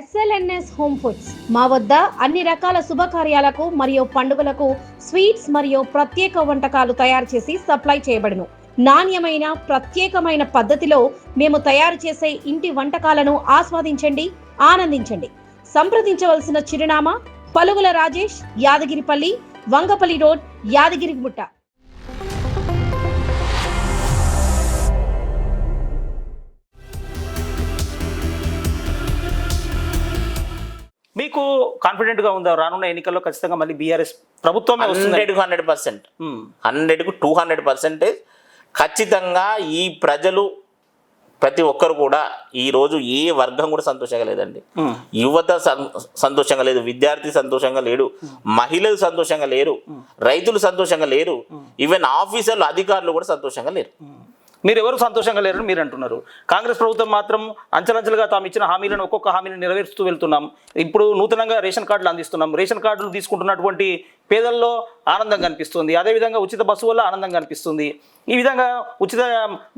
SLNS home foods మా వద్ద అన్ని రకాల శుభకార్యాలకు మరియు పండుగలకు స్వీట్స్ మరియు ప్రత్యేక వంటకాలు తయారు చేసి సప్లై చేయబడును. నాణ్యమైన ప్రత్యేకమైన పద్ధతిలో మేము తయారు చేసే ఇంటి వంటకాలను ఆస్వాదించండి ఆనందించండి. సంప్రదించవలసిన చిరునామా పలుగుల రాజేష్ యాదగిరిపల్లి వంగపల్లి రోడ్ యాదగిరిగుట్ట. మీకు కాన్ఫిడెంట్గా ఉందా? రానున్న ఎన్నికల్లో ఖచ్చితంగా మళ్ళీ బీఆర్ఎస్ ప్రభుత్వమే హండ్రెడ్ హండ్రెడ్ పర్సెంట్. హండ్రెడ్కు టూ హండ్రెడ్ పర్సెంటేజ్ ఖచ్చితంగా ఈ ప్రజలు ప్రతి ఒక్కరు కూడా ఈ రోజు ఏ వర్గం కూడా సంతోషంగా లేదండి. యువత సం- సంతోషంగా లేదు విద్యార్థి సంతోషంగా లేడు మహిళలు సంతోషంగా లేరు రైతులు సంతోషంగా లేరు ఈవెన్ ఆఫీసర్లు అధికారులు కూడా సంతోషంగా లేరు. మీరు ఎవరు సంతోషంగా లేరని మీరు అంటున్నారు కాంగ్రెస్ ప్రభుత్వం మాత్రం అంచెలంచెలుగా తాము ఇచ్చిన హామీలను ఒక్కొక్క హామీని నెరవేరుస్తూ వెళ్తున్నాం. ఇప్పుడు నూతనంగా రేషన్ కార్డులు అందిస్తున్నాం. రేషన్ కార్డులు తీసుకుంటున్నటువంటి పేదల్లో ఆనందం కనిపిస్తుంది. అదేవిధంగా ఉచిత బస్సు వల్ల ఆనందం కనిపిస్తుంది. ఈ విధంగా ఉచిత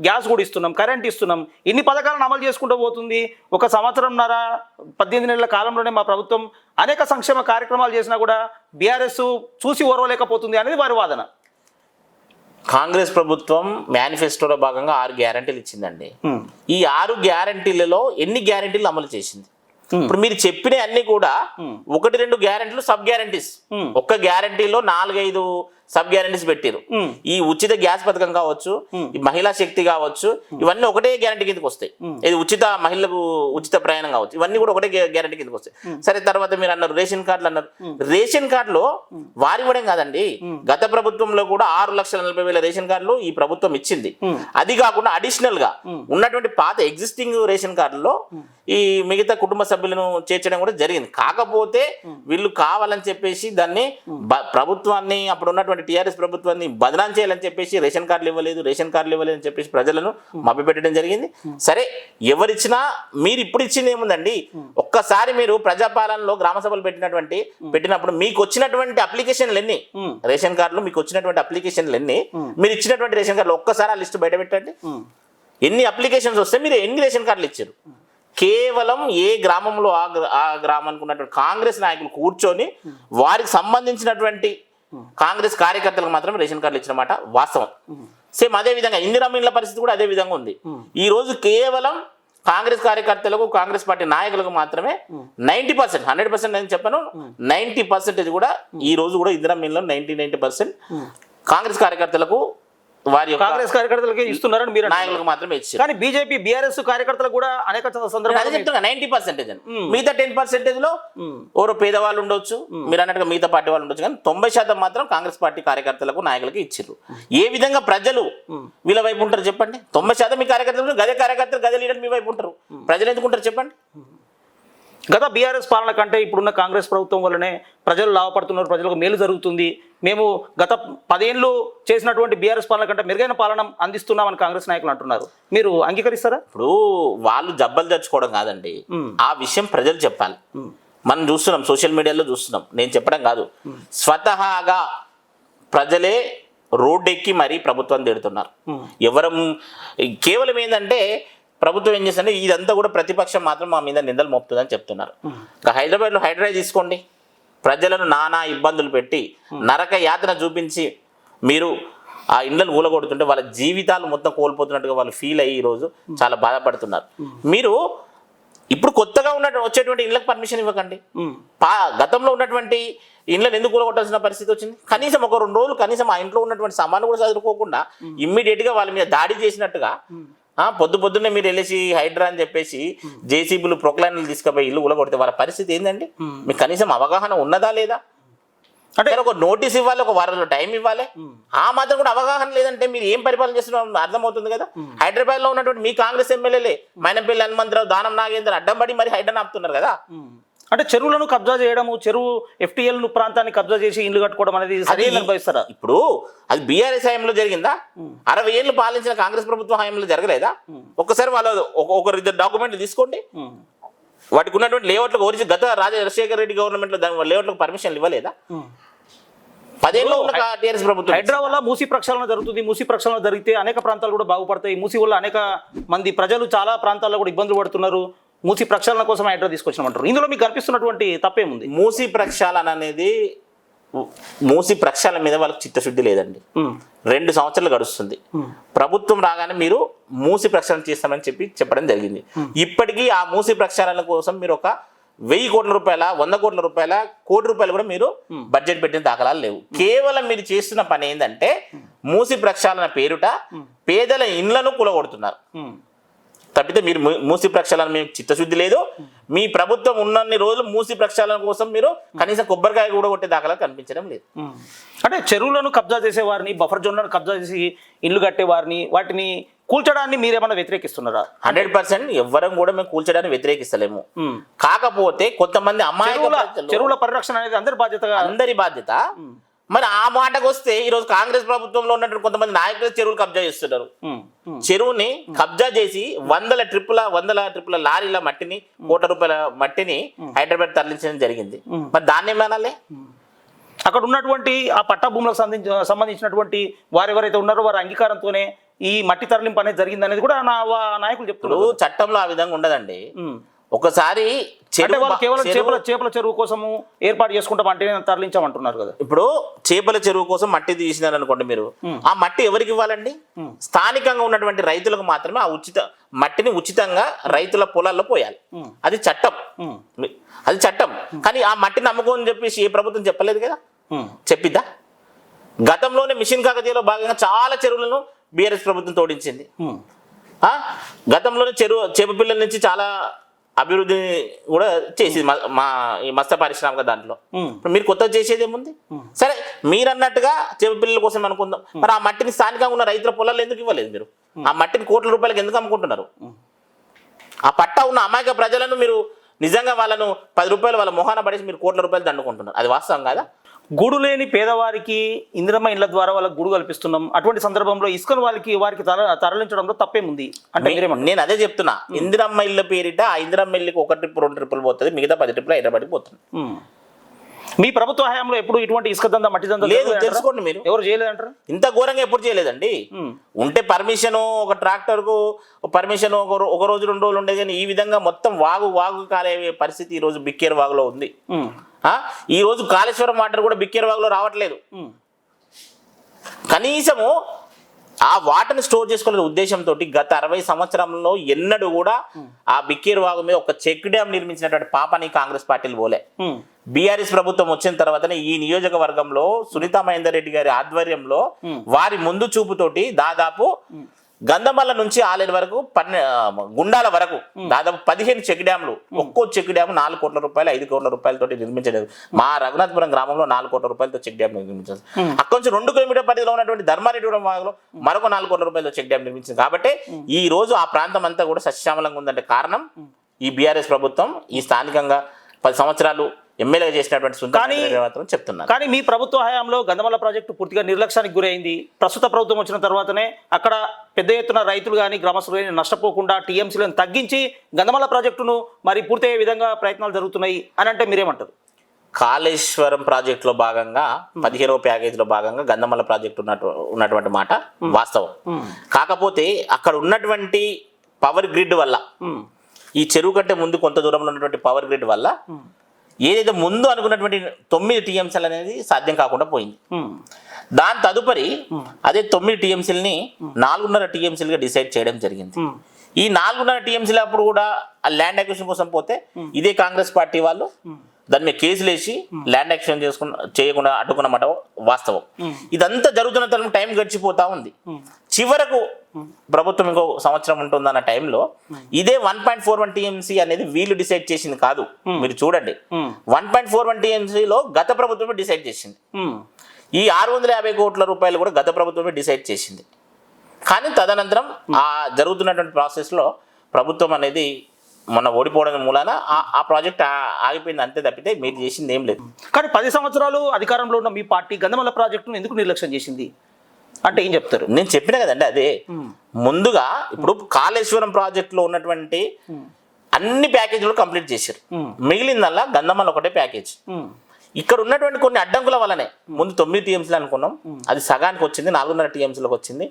గ్యాస్ కూడా ఇస్తున్నాం. కరెంట్ ఇస్తున్నాం. ఇన్ని పథకాలను అమలు చేసుకుంటూ పోతుంది? ఒక సంవత్సరంన్నర పద్దెనిమిది నెలల కాలంలోనే మా ప్రభుత్వం అనేక సంక్షేమ కార్యక్రమాలు చేసినా కూడా బీఆర్ఎస్ చూసి ఓర్వలేకపోతుంది అనేది వారి వాదన. కాంగ్రెస్ ప్రభుత్వం మేనిఫెస్టోలో భాగంగా ఆరు గ్యారంటీలు ఇచ్చిందండి. ఈ ఆరు గ్యారంటీలలో ఎన్ని గ్యారంటీలు అమలు చేసింది? ఇప్పుడు మీరు చెప్పిన అన్ని కూడా ఒకటి రెండు గ్యారంటీలు సబ్ గ్యారంటీస్. ఒక్క గ్యారంటీలో నాలుగైదు సబ్ గ్యారంటీస్ పెట్టారు. ఈ ఉచిత గ్యాస్ పథకం కావచ్చు ఈ మహిళా శక్తి కావచ్చు ఇవన్నీ ఒకటే గ్యారంటీ కిందకి వస్తాయి. ఇది ఉచిత మహిళలకు ఉచిత ప్రయాణం కావచ్చు. ఇవన్నీ కూడా ఒకటే గ్యారంటీ కిందకి వస్తాయి. సరే తర్వాత మీరు అన్నారు రేషన్ కార్డులు అన్నారు. రేషన్ కార్డులో వారి ఇవ్వడం కాదండి. గత ప్రభుత్వంలో కూడా ఆరు లక్షల నలభై వేల రేషన్ కార్డులు ఈ ప్రభుత్వం ఇచ్చింది. అది కాకుండా అడిషనల్గా ఉన్నటువంటి పాత ఎగ్జిస్టింగ్ రేషన్ కార్డుల్లో ఈ మిగతా కుటుంబ సభ్యులను చేర్చడం కూడా జరిగింది. కాకపోతే వీళ్ళు కావాలని చెప్పేసి దాన్ని ప్రభుత్వాన్ని అప్పుడు ఉన్నటువంటి టీఆర్ఎస్ ప్రభుత్వాన్ని బదనాం చేయాలని చెప్పేసి రేషన్ కార్డులు ఇవ్వలేదు రేషన్ కార్డులు ఇవ్వలేదు అని చెప్పేసి ప్రజలను మభ్యపెట్టడం జరిగింది. సరే ఎవరిచ్చినా మీరు ఇప్పుడు ఇచ్చింది ఏముందండి? ఒక్కసారి మీరు ప్రజాపాలనలో గ్రామ సభలు పెట్టినటువంటి పెట్టినప్పుడు మీకు వచ్చినటువంటి అప్లికేషన్లు ఎన్ని? రేషన్ కార్డులు మీకు వచ్చినటువంటి అప్లికేషన్లు ఎన్ని? మీరు ఇచ్చినటువంటి రేషన్ కార్డులు ఒక్కసారి ఆ లిస్ట్ బయట పెట్టండి. ఎన్ని అప్లికేషన్స్ వస్తే మీరు ఎన్ని రేషన్ కార్డులు ఇచ్చారు? కేవలం ఏ గ్రామంలో ఆ గ్ర- ఆ గ్రామానికి ఉన్నటువంటి కాంగ్రెస్ నాయకులు కూర్చొని వారికి సంబంధించినటువంటి కాంగ్రెస్ కార్యకర్తలకు మాత్రం రేషన్ కార్డులు ఇచ్చిన మాట వాస్తవం. సేమ్ అదే విధంగా ఇందిరమ్మ పరిస్థితి కూడా అదే విధంగా ఉంది. ఈ రోజు కేవలం కాంగ్రెస్ కార్యకర్తలకు కాంగ్రెస్ పార్టీ నాయకులకు మాత్రమే నైన్టీ పర్సెంట్ హండ్రెడ్ పర్సెంట్ నేను చెప్పాను నైన్టీ పర్సెంటేజ్ కూడా ఈ రోజు కూడా ఇందిరమ్మ ఇళ్ళలో నైన్టీ నైన్టీ పర్సెంట్ కాంగ్రెస్ కార్యకర్తలకు వారి కాంగ్రెస్ కార్యకర్తలకే ఇస్తున్నారని మీరు. నాయకులకు మాత్రమే ఇచ్చారు. కానీ బీజేపీ బీఆర్ఎస్ కార్యకర్తలకు కూడా అనేక నేను అదే సందర్భాలు చెప్తున్నా నైన్టీ పర్సెంటేజ్ మిగతా టెన్ పర్సెంటేజ్లో ఎవరో పేదవాళ్ళు ఉండొచ్చు మీరు అన్నట్టుగా మిగతా పార్టీ వాళ్ళు ఉండొచ్చు కానీ తొంభై శాతం మాత్రం కాంగ్రెస్ పార్టీ కార్యకర్తలకు నాయకులకు ఇచ్చారు ఏ విధంగా ప్రజలు వీళ్ళ వైపు ఉంటారు చెప్పండి? తొంభై శాతం మీ కార్యకర్తలు గదే కార్యకర్తలు గదే లీడర్ మీ వైపు ఉంటారు. ప్రజలు ఎందుకు ఉంటారు చెప్పండి? గత బీఆర్ఎస్ పాలన కంటే ఇప్పుడున్న కాంగ్రెస్ ప్రభుత్వం వల్లనే ప్రజలు లాభపడుతున్నారు ప్రజలకు మేలు జరుగుతుంది. మేము గత పదేళ్ళు చేసినటువంటి బీఆర్ఎస్ పాలన కంటే మెరుగైన పాలన అందిస్తున్నామని కాంగ్రెస్ నాయకులు అంటున్నారు. మీరు అంగీకరిస్తారా? ఇప్పుడు వాళ్ళు జబ్బలు తెచ్చుకోవడం కాదండి. ఆ విషయం ప్రజలు చెప్పాలి. మనం చూస్తున్నాం సోషల్ మీడియాలో చూస్తున్నాం. నేను చెప్పడం కాదు. స్వతహాగా ప్రజలే రోడ్డెక్కి మరీ ప్రభుత్వం తిడుతున్నారు. ఎవరం కేవలం ఏంటంటే ప్రభుత్వం ఏం చేస్తుందంటే ఇదంతా కూడా ప్రతిపక్షం మాత్రం మా మీద నిందలు మోపుతుందని చెప్తున్నారు. ఇంకా హైదరాబాద్లో హైడ్రా తీసుకోండి. ప్రజలను నానా ఇబ్బందులు పెట్టి నరక యాతన చూపించి మీరు ఆ ఇండ్లను కూలగొడుతుంటే వాళ్ళ జీవితాలు మొత్తం కోల్పోతున్నట్టుగా వాళ్ళు ఫీల్ అయ్యి ఈరోజు చాలా బాధపడుతున్నారు. మీరు ఇప్పుడు కొత్తగా ఉన్న వచ్చేటువంటి ఇళ్ళకి పర్మిషన్ ఇవ్వకండి. పా గతంలో ఉన్నటువంటి ఇండ్లను ఎందుకు కూలగొట్టాల్సిన పరిస్థితి వచ్చింది? కనీసం ఒక రెండు రోజులు కనీసం ఆ ఇంట్లో ఉన్నటువంటి సామాన్లు కూడా చదువుకోకుండా ఇమ్మీడియట్గా వాళ్ళ మీద దాడి చేసినట్టుగా పొద్దు పొద్దున్నే మీరు వెళ్ళేసి హైడ్రా అని చెప్పేసి జేసీబీలు ప్రొక్లైన్లు తీసుకుపోయి ఇల్లు కూలగొడితే వాళ్ళ పరిస్థితి ఏంటండి మీకు కనీసం అవగాహన ఉన్నదా లేదా? అంటే ఒక నోటీస్ ఇవ్వాలి ఒక వారంలో టైం ఇవ్వాలి. ఆ మాత్రం కూడా అవగాహన లేదంటే మీరు ఏం పరిపాలన చేస్తున్నారో అర్థమవుతుంది కదా? హైదరాబాద్లో ఉన్నటువంటి మీ కాంగ్రెస్ ఎమ్మెల్యేలే మైనంపల్లి హనుమంతరావు దానం నాగేంద్ర అడ్డం పడి మరి హైడ్రా ఆపుతున్నారు కదా? అంటే చెరువులను కబ్జా చేయడము చెరువు ఎఫ్టీఎల్ ప్రాంతాన్ని కబ్జా చేసి ఇల్లు కట్టుకోవడం అనేది అనుభవిస్తారా? ఇప్పుడు అది బీఆర్ఎస్ హయాంలో జరిగిందా? అరవై ఏళ్ళు పాలించిన కాంగ్రెస్ ప్రభుత్వం హయాంలో జరగలేదా? ఒక్కసారి వాళ్ళ ఒక- ఒకరిద్దరు డాక్యుమెంట్లు తీసుకోండి. వాటికి ఉన్నటువంటి లేఅవుట్లకు ఓరించి గత రాజశేఖర రెడ్డి గవర్నమెంట్లో దాని లేఅవుట్లకు పర్మిషన్లు ఇవ్వలేదా? పదేళ్ళు ఉన్న టీఆర్ఎస్ ప్రభుత్వం. హైడ్రా వల్ల మూసి ప్రక్షాళన జరుగుతుంది. మూసి ప్రక్షాళన జరిగితే అనేక ప్రాంతాలు కూడా బాగుపడతాయి. మూసి వల్ల అనేక మంది ప్రజలు చాలా ప్రాంతాల్లో కూడా ఇబ్బందులు పడుతున్నారు. మూసి ప్రక్షాళన కోసం హైడ్రా తీసుకొచ్చినామంటారు. ఇందులో మీకు కనిపిస్తున్నటువంటి తప్పేముంది? మూసి ప్రక్షాళన అనేది మూసి ప్రక్షాళన మీద వాళ్ళకి చిత్తశుద్ధి లేదండి. రెండు సంవత్సరాలు గడుస్తుంది. ప్రభుత్వం రాగానే మీరు మూసి ప్రక్షాళన చేస్తామని చెప్పి చెప్పడం జరిగింది. ఇప్పటికీ ఆ మూసి ప్రక్షాళన కోసం మీరు ఒక వెయ్యి కోట్ల రూపాయల వంద కోట్ల రూపాయల కోటి రూపాయలు కూడా మీరు బడ్జెట్ పెట్టిన దాఖలాలు లేవు. కేవలం మీరు చేస్తున్న పని ఏంటంటే మూసి ప్రక్షాళన పేరుట పేదల ఇండ్లను కూలగొడుతున్నారు. తప్పితే మీరు మూసి ప్రక్షాళన మీకు చిత్తశుద్ధి లేదు. మీ ప్రభుత్వం ఉన్నన్ని రోజులు మూసి ప్రక్షాళన కోసం మీరు కనీసం కొబ్బరికాయ కూడా కొట్టే దాఖలా కనిపించడం లేదు. అంటే చెరువులను కబ్జా చేసే వారిని బఫర్ జోన్లను కబ్జా చేసి ఇల్లు కట్టే వారిని వాటిని కూల్చడాన్ని మీరేమన్నా వ్యతిరేకిస్తున్నారా? హండ్రెడ్ పర్సెంట్ ఎవ్వరం కూడా మేము కూల్చడానికి వ్యతిరేకిస్తలేము. కాకపోతే కొంతమంది అమాయక చెరువుల పరిరక్షణ అనేది అందరి బాధ్యతగా అందరి బాధ్యత. మరి ఆ మాటకు వస్తే ఈ రోజు కాంగ్రెస్ ప్రభుత్వంలో ఉన్నటువంటి కొంతమంది నాయకులు చెరువులు కబ్జా చేస్తున్నారు. చెరువుని కబ్జా చేసి వందల ట్రిప్పుల వందల ట్రిప్పుల లారీల మట్టిని కోట్ల రూపాయల మట్టిని హైదరాబాద్ తరలించడం జరిగింది. మరి దాన్ని ఏమనాలి? అక్కడ ఉన్నటువంటి ఆ పట్టా భూములకు సంబంధించి సంబంధించినటువంటి వారు ఎవరైతే ఉన్నారో వారి అంగీకారంతోనే ఈ మట్టి తరలింపు అనేది జరిగింది అనేది కూడా నా నాయకులు చెప్తున్నారు. చట్టంలో ఆ విధంగా ఉండదండి. ఒకసారి కేవలం చేపల చేపల చెరువు కోసము ఏర్పాటు చేసుకుంటాం అంటే తరలించామంటున్నారు కదా. ఇప్పుడు చేపల చెరువు కోసం మట్టి తీసినారు అనుకోండి మీరు. ఆ మట్టి ఎవరికి ఇవ్వాలండి? స్థానికంగా ఉన్నటువంటి రైతులకు మాత్రమే ఆ ఉచిత మట్టిని ఉచితంగా రైతుల పొలాల్లో పోయాలి. అది చట్టం. అది చట్టం. కానీ ఆ మట్టిని నమ్ముకోని చెప్పేసి ఏ ప్రభుత్వం చెప్పలేదు కదా? చెప్పిద్దా? గతంలోనే మిషన్ కాకతీయలో భాగంగా చాలా చెరువులను బీఆర్ఎస్ ప్రభుత్వం తోడించింది? గతంలోనే చెరువు చేప పిల్లల నుంచి చాలా అభివృద్ధి కూడా చేసింది మా- ఈ మత్స్య పారిశ్రామిక దాంట్లో. మీరు కొత్తగా చేసేది ఏముంది? సరే మీరు అన్నట్టుగా చేప పిల్లల కోసం అనుకుందాం. మరి ఆ మట్టిని స్థానికంగా ఉన్న రైతుల పొలాలు ఎందుకు ఇవ్వలేదు మీరు? ఆ మట్టిని కోట్ల రూపాయలకి ఎందుకు అమ్ముకుంటున్నారు? ఆ పట్టా ఉన్న అమాయక ప్రజలను మీరు నిజంగా వాళ్ళను పది రూపాయలు వాళ్ళ మొహాన పడేసి మీరు కోట్ల రూపాయలు దండుకుంటున్నారు. అది వాస్తవం కాదా? గూడు లేని పేదవారికి ఇందిరమ్మ ఇళ్ళ ద్వారా వాళ్ళకి గూడు కల్పిస్తున్నాం. అటువంటి సందర్భంలో ఇసుకను వాళ్ళకి వారికి తర తరలించడంలో తప్పేముంది? అంటే నేను అదే చెప్తున్నా. ఇందిరమ్మ ఇళ్ళ పేరిట ఆ ఇందిరమ్మ ఇల్లుకి ఒక ట్రిప్ రెండు ట్రిప్పులు పోతుంది. మిగతా పది ట్రిప్పులు హైదరాబాద్కి పోతుంది. మీ ప్రభుత్వ హయాంలో ఎప్పుడు ఇటువంటి ఇసుక దందా మట్టి దందా లేదు? తెలుసుకోండి మీరు. ఎవరు చేయలేదంటారు? ఇంత ఘోరంగా ఎప్పుడు చేయలేదండి. ఉంటే పర్మిషన్ ఒక ట్రాక్టర్కు పర్మిషన్ ఒక రోజు రెండు రోజులు ఉండేది కానీ ఈ విధంగా మొత్తం వాగు వాగు కాలే పరిస్థితి ఈ రోజు బిక్కేరు వాగులో ఉంది. ఉమ్, ఆ? ఈ రోజు కాళేశ్వరం వాటర్ కూడా బిక్కేరు వాగులో రావట్లేదు కనీసము ఆ వాటర్ని స్టోర్ చేసుకునే ఉద్దేశంతో గత అరవై సంవత్సరంలో ఎన్నడూ కూడా ఆ బిక్కేరు వాగు మీద ఒక చెక్ డ్యామ్ నిర్మించినటువంటి పాపని కాంగ్రెస్ పార్టీలు పోలే. బీఆర్ఎస్ ప్రభుత్వం వచ్చిన తర్వాతనే ఈ నియోజకవర్గంలో సునీతా మహేందర్ రెడ్డి గారి ఆధ్వర్యంలో వారి ముందు చూపుతోటి దాదాపు గంధమల్ల నుంచి ఆలేరు వరకు పన్నె గుండాల వరకు దాదాపు పదిహేను చెక్ డ్యామ్లు ఒక్కో చెక్ డ్యామ్ నాలుగు కోట్ల రూపాయలు ఐదు కోట్ల రూపాయలతో నిర్మించలేదు. మా రఘునాథపురం గ్రామంలో నాలుగు కోట్ల రూపాయలతో చెక్ డ్యామ్ నిర్మించారు. అక్కడ నుంచి రెండు కిలోమీటర్ పరిధిలో ఉన్నటువంటి ధర్మారెడ్డిగూడెం వాగులో మరొక నాలుగు కోట్ల రూపాయలతో చెక్ డ్యామ్ నిర్మించింది. కాబట్టి ఈ రోజు ఆ ప్రాంతం అంతా కూడా సస్యశ్యామలంగా ఉందంటే కారణం ఈ బీఆర్ఎస్ ప్రభుత్వం ఈ స్థానికంగా పది సంవత్సరాలు ఎమ్మెల్యేగా చేసినటువంటి సుందర కానీ- మాత్రం చెప్తున్నారు కానీ మీ ప్రభుత్వ హయాంలో గంధమల్ల ప్రాజెక్టు పూర్తిగా నిర్లక్ష్యానికి గురైంది. ప్రస్తుత ప్రభుత్వం వచ్చిన తర్వాతనే అక్కడ పెద్ద ఎత్తున రైతులు కానీ గ్రామస్తులు కానీ నష్టపోకుండా టీఎంసీలను తగ్గించి గంధమల్ల ప్రాజెక్టును మరి పూర్తయ్యే విధంగా ప్రయత్నాలు జరుగుతున్నాయి అని అంటే మీరేమంటారు? కాళేశ్వరం ప్రాజెక్టులో భాగంగా పదిహేనవ ప్యాకేజీలో భాగంగా గంధమల్ల ప్రాజెక్టు ఉన్నట్టు ఉన్నటువంటి మాట వాస్తవం. కాకపోతే అక్కడ ఉన్నటువంటి పవర్ గ్రిడ్ వల్ల ఈ చెరువు కంటే ముందు కొంత దూరంలో ఉన్నటువంటి పవర్ గ్రిడ్ వల్ల ఏదైతే ముందు అనుకున్నటువంటి తొమ్మిది టీఎంసీలు అనేది సాధ్యం కాకుండా పోయింది. దాని తదుపరి అదే తొమ్మిది టీఎంసీలని నాలుగున్నర టీఎంసీలుగా డిసైడ్ చేయడం జరిగింది. ఈ నాలుగున్నర టీఎంసీల అప్పుడు కూడా ఆ ల్యాండ్ అక్విజిషన్ కోసం పోతే ఇదే కాంగ్రెస్ పార్టీ వాళ్ళు దాని మీద కేసులు వేసి ల్యాండ్ అక్విజిషన్ చేసుకున్న చేయకుండా అడ్డుకున్నమాట వాస్తవం. ఇదంతా జరుగుతున్న తరం టైం గడిచిపోతా ఉంది. చివరకు ప్రభుత్వం ఇంకో సంవత్సరం ఉంటుందన్న టైంలో ఇదే one point four one TMC అనేది వీళ్ళు డిసైడ్ చేసింది కాదు. మీరు చూడండి. Um, one point four one టీఎంసీలో గత ప్రభుత్వమే డిసైడ్ చేసింది. ఈ ఆరు వందల యాభై కోట్ల రూపాయలు కూడా గత ప్రభుత్వమే డిసైడ్ చేసింది. కానీ తదనంతరం ఆ జరుగుతున్నటువంటి ప్రాసెస్లో ప్రభుత్వం అనేది మొన్న ఓడిపోవడం మూలాన ఆ- ప్రాజెక్ట్ ఆగిపోయింది అంతే తప్పితే మీరు చేసింది ఏం లేదు. కానీ పది సంవత్సరాలు అధికారంలో ఉన్న మీ పార్టీ గంధమల్ల ప్రాజెక్టును ఎందుకు నిర్లక్ష్యం చేసింది? అంటే ఏం చెప్తారు? నేను చెప్పిన కదండి అదే. ముందుగా ఇప్పుడు కాళేశ్వరం ప్రాజెక్టులో ఉన్నటువంటి అన్ని ప్యాకేజీలు కంప్లీట్ చేశారు. మిగిలిందల్లా గంధమల్ల ఒకటే ప్యాకేజ్. ఇక్కడ ఉన్నటువంటి కొన్ని అడ్డంకుల వల్లనే. ముందు తొమ్మిది టీఎంసీలు అనుకున్నాం. అది సగానికి వచ్చింది నాలుగున్నర టీఎంసీలకు వచ్చింది.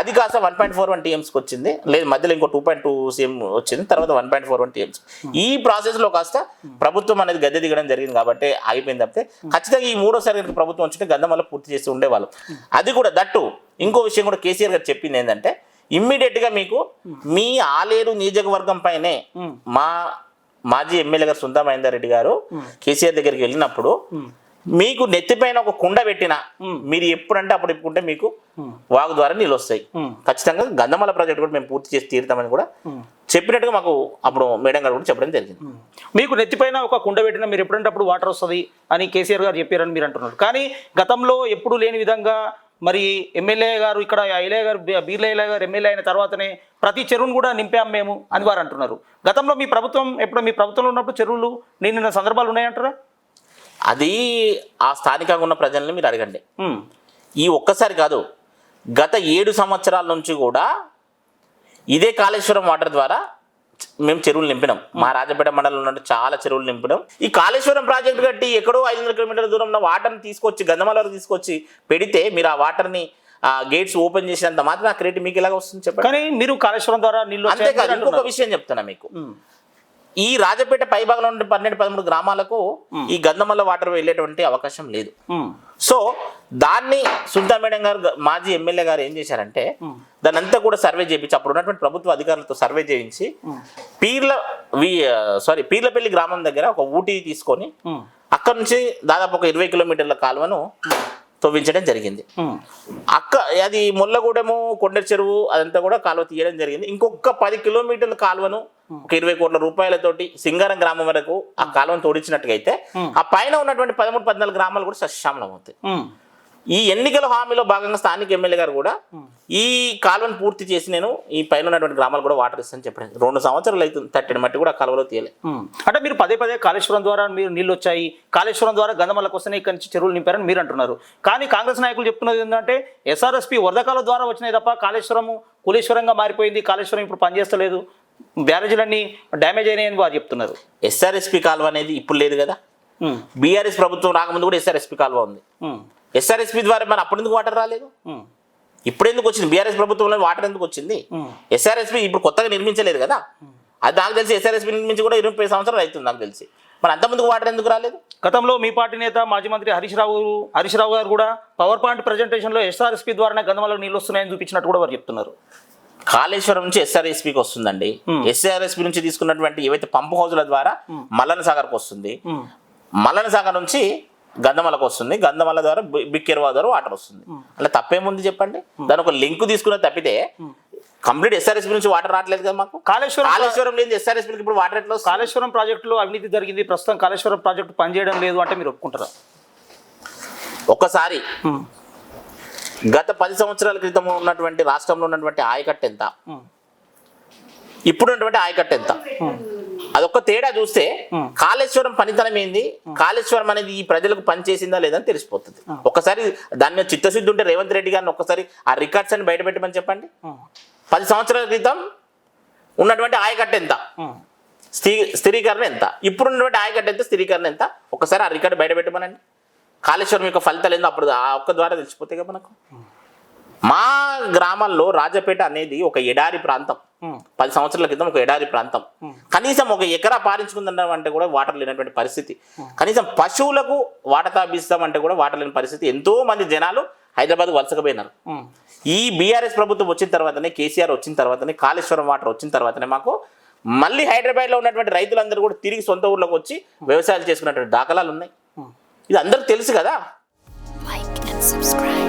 అది కాస్త వన్ పాయింట్ ఫోర్ వన్ టీఎంసీకి వచ్చింది. లేదు మధ్యలో ఇంకో టూ పాయింట్ టూ సీఎం వచ్చింది తర్వాత one point four one TMC ఈ ప్రాసెస్లో కాస్త ప్రభుత్వం అనేది గద్దె దిగడం జరిగింది కాబట్టి ఆగిపోయింది తప్పితే ఖచ్చితంగా ఈ మూడోసారి ప్రభుత్వం వచ్చింటే గంధమల్ల పూర్తి చేసి ఉండేవాళ్ళు. అది కూడా దట్టు. ఇంకో విషయం కూడా కేసీఆర్ గారు చెప్పింది ఏంటంటే ఇమ్మీడియట్గా మీకు మీ ఆలేరు నియోజకవర్గం పైనే మా మాజీ ఎమ్మెల్యే గారు సుందా మహేందర్ రెడ్డి గారు కేసీఆర్ దగ్గరికి వెళ్ళినప్పుడు మీకు నెత్తిపైన ఒక కుండ పెట్టిన మీరు ఎప్పుడంటే అప్పుడు ఇప్పుకుంటే మీకు వాగు ద్వారా నీళ్ళు వస్తాయి. ఖచ్చితంగా గంధమల ప్రాజెక్ట్ కూడా మేము పూర్తి చేసి తీరుతామని కూడా చెప్పినట్టుగా మాకు అప్పుడు మేడం గారు కూడా చెప్పడం జరిగింది. మీకు నెత్తిపైన ఒక కుండ పెట్టినా మీరు ఎప్పుడంటే అప్పుడు వాటర్ వస్తుంది అని కేసీఆర్ గారు చెప్పారని మీరు అంటున్నారు. కానీ గతంలో ఎప్పుడు లేని విధంగా మరి ఎమ్మెల్యే గారు ఇక్కడ ఐలే గారు బీర్లయ్య గారు ఎమ్మెల్యే అయిన తర్వాతనే ప్రతి చెరువును కూడా నింపాం మేము అని వారు అంటున్నారు. గతంలో మీ ప్రభుత్వం ఎప్పుడు మీ ప్రభుత్వంలో ఉన్నప్పుడు చెరువులు నిండిన సందర్భాలు ఉన్నాయంటారా? అది ఆ స్థానికంగా ఉన్న ప్రజల్ని మీరు అడగండి. ఈ ఒక్కసారి కాదు గత ఏడు సంవత్సరాల నుంచి కూడా ఇదే కాళేశ్వరం వాటర్ ద్వారా మేము చెరువులు నింపినాం. మా రాజపేట మండలంలో ఉన్న చాలా చెరువులు నింపినాం. ఈ కాళేశ్వరం ప్రాజెక్టు కట్టి ఎక్కడో ఐదు వందల కిలోమీటర్ల దూరంలో వాటర్ని తీసుకొచ్చి గంధమాల వరకు తీసుకొచ్చి పెడితే మీరు ఆ వాటర్ని ఆ గేట్స్ ఓపెన్ చేసినంత మాత్రం ఆ క్రెడిట్ మీకు ఎలాగ వస్తుంది చెప్పండి? కానీ మీరు కాళేశ్వరం ద్వారా నీళ్ళు అంతేకాదు ఇంకొక. విషయం చెప్తున్నా మీకు. ఈ రాజపేట పైభాగంలో ఉండే పన్నెండు పదమూడు గ్రామాలకు ఈ గంధమల్ల వాటర్ వెళ్ళేటువంటి అవకాశం లేదు. సో దాన్ని సుల్తాన్ మేడం గారు మాజీ ఎమ్మెల్యే గారు ఏం చేశారంటే దాన్ని అంతా కూడా సర్వే చేయించి అప్పుడు ఉన్నటువంటి ప్రభుత్వ అధికారులతో సర్వే చేయించి పీర్ల సారీ పీర్లపల్లి గ్రామం దగ్గర ఒక ఊటీ తీసుకొని అక్కడ నుంచి దాదాపు ఒక ఇరవై కిలోమీటర్ల కాలువను తవ్వించడం జరిగింది. అక్క అది ముల్లగూడెము కొండ చెరువు అదంతా కూడా కాలువ తీయడం జరిగింది. ఇంకొక పది కిలోమీటర్ల కాలువను ఒక ఇరవై కోట్ల రూపాయలతోటి సింగారం గ్రామం వరకు ఆ కాలువను తోడించినట్టుగా అయితే ఆ పైన ఉన్నటువంటి పదమూడు పద్నాలుగు గ్రామాలు కూడా సస్యశ్యామలం అవుతాయి. ఈ ఎన్నికల హామీలో భాగంగా స్థానిక ఎమ్మెల్యే గారు కూడా ఈ కాలువను పూర్తి చేసి నేను ఈ పైన ఉన్నటువంటి గ్రామాలు కూడా వాటర్ ఇస్తాను చెప్పాను రెండు సంవత్సరాలు అవుతుంది తట్టడి మట్టి కూడా ఆ కాలువలో తీయలే. అంటే మీరు పదే పదే కాళేశ్వరం ద్వారా మీరు నీళ్ళు వచ్చాయి కాళేశ్వరం ద్వారా గంధమల్లకు వస్తున్నాయి ఇక్కడి నుంచి చెరువులు నింపారని మీరు అంటున్నారు. కానీ కాంగ్రెస్ నాయకులు చెప్తున్నది ఏంటంటే ఎస్ఆర్ఎస్పి వరదకాల ద్వారా వచ్చినాయి తప్ప కాళేశ్వరము కులేశ్వరంగా మారిపోయింది కాళేశ్వరం ఇప్పుడు పనిచేస్తలేదు బ్యారేజీలన్నీ డ్యామేజ్ అయినాయని వారు చెప్తున్నారు. ఎస్ఆర్ఎస్పి కాలువ అనేది ఇప్పుడు లేదు కదా. బీఆర్ఎస్ ప్రభుత్వం రాకముందు కూడా ఎస్ఆర్ఎస్పి కాలువ ఉంది. ఎస్ఆర్ఎస్పి ద్వారా మరి అప్పుడు ఎందుకు వాటర్ రాలేదు? ఇప్పుడు ఎందుకు వచ్చింది? బీఆర్ఎస్ ప్రభుత్వంలో వాటర్ ఎందుకు వచ్చింది. ఎస్ఆర్ఎస్పి ఇప్పుడు కొత్తగా నిర్మించలేదు కదా? అది నాకు తెలిసి ఎస్ఆర్ఎస్పి నిర్మించి కూడా ఇరవై సంవత్సరాలు అవుతుంది నాకు తెలిసి. మరి అంత ముందుకు వాటర్ ఎందుకు రాలేదు? గతంలో మీ పార్టీ నేత మాజీ మంత్రి హరీష్ రావు హరీష్ రావు గారు కూడా పవర్ పాయింట్ ప్రజెంటేషన్లో ఎస్ఆర్ఎస్పి ద్వారానే గంధమల్లకు నీళ్ళు వస్తున్నాయని చూపించినట్టు కూడా వారు చెప్తున్నారు. కాళేశ్వరం నుంచి ఎస్ఆర్ఎస్పికి వస్తుందండి. ఎస్ఆర్ఎస్పి నుంచి తీసుకున్నటువంటి ఏవైతే పంపు హౌజుల ద్వారా మల్లన సాగర్కి వస్తుంది. మల్లన సాగర్ నుంచి గంధమలకు వస్తుంది. గంధమల ద్వారా బిక్కెరవా ద్వారా వాటర్ వస్తుంది. అలా తప్పేముంది చెప్పండి? దాని ఒక లింక్ తీసుకున్న తప్పితే కంప్లీట్ ఎస్ఆర్ఎస్పి నుంచి వాటర్ రావట్లేదు కదా మాకు? కాళేశ్వరం కాళేశ్వరం లేని ఎస్ఆర్ఎస్పికి ఇప్పుడు వాటర్ ఎట్లా? కాళేశ్వరం ప్రాజెక్టులో అవినీతి జరిగింది. ప్రస్తుతం కాళేశ్వరం ప్రాజెక్టు పనిచేయడం లేదు అంటే మీరు ఒప్పుకుంటారా? ఒక్కసారి గత పది సంవత్సరాల క్రితం ఉన్నటువంటి రాష్ట్రంలో ఉన్నటువంటి ఆయకట్టు ఎంత? ఇప్పుడు ఉన్నటువంటి ఆయకట్టు ఎంత? అదొక్క తేడా చూస్తే కాళేశ్వరం పనితనం ఏంది? కాళేశ్వరం అనేది ఈ ప్రజలకు పనిచేసిందా లేదని తెలిసిపోతుంది. ఒక్కసారి దాని మీద చిత్తశుద్ధి ఉంటే రేవంత్ రెడ్డి గారిని ఒక్కసారి ఆ రికార్డ్స్ అని బయట పెట్టమని చెప్పండి. పది సంవత్సరాల క్రితం ఉన్నటువంటి ఆయకట్టు ఎంత? స్థి స్థిరీకరణ ఎంత? ఇప్పుడు ఉన్నటువంటి ఆయకట్టు ఎంత? స్థిరీకరణ ఎంత? ఒకసారి ఆ రికార్డు బయట పెట్టమనండి. కాళేశ్వరం యొక్క ఫలితాలు ఏందో అప్పుడు ఆ ఒక్క ద్వారా తెలిసిపోతాయి కదా మనకు. మా గ్రామాల్లో రాజపేట అనేది ఒక ఎడారి ప్రాంతం. పది సంవత్సరాల క్రితం ఒక ఎడారి ప్రాంతం. కనీసం ఒక ఎకరా పారించుకుందాం అంటే కూడా వాటర్ లేనటువంటి పరిస్థితి. కనీసం పశువులకు వాటర్ తాపిస్తామంటే కూడా వాటర్ లేని పరిస్థితి. ఎంతో మంది జనాలు హైదరాబాద్ వలసకపోయినారు ఈ బీఆర్ఎస్ ప్రభుత్వం వచ్చిన తర్వాతనే కేసీఆర్ వచ్చిన తర్వాతనే కాళేశ్వరం వాటర్ వచ్చిన తర్వాతనే మాకు మళ్ళీ హైదరాబాద్లో ఉన్నటువంటి రైతులందరూ కూడా తిరిగి సొంత ఊర్లోకి వచ్చి వ్యవసాయాలు చేసుకున్నటువంటి దాఖలాలు ఉన్నాయి. ఇది అందరికి తెలుసు కదా. Like and subscribe.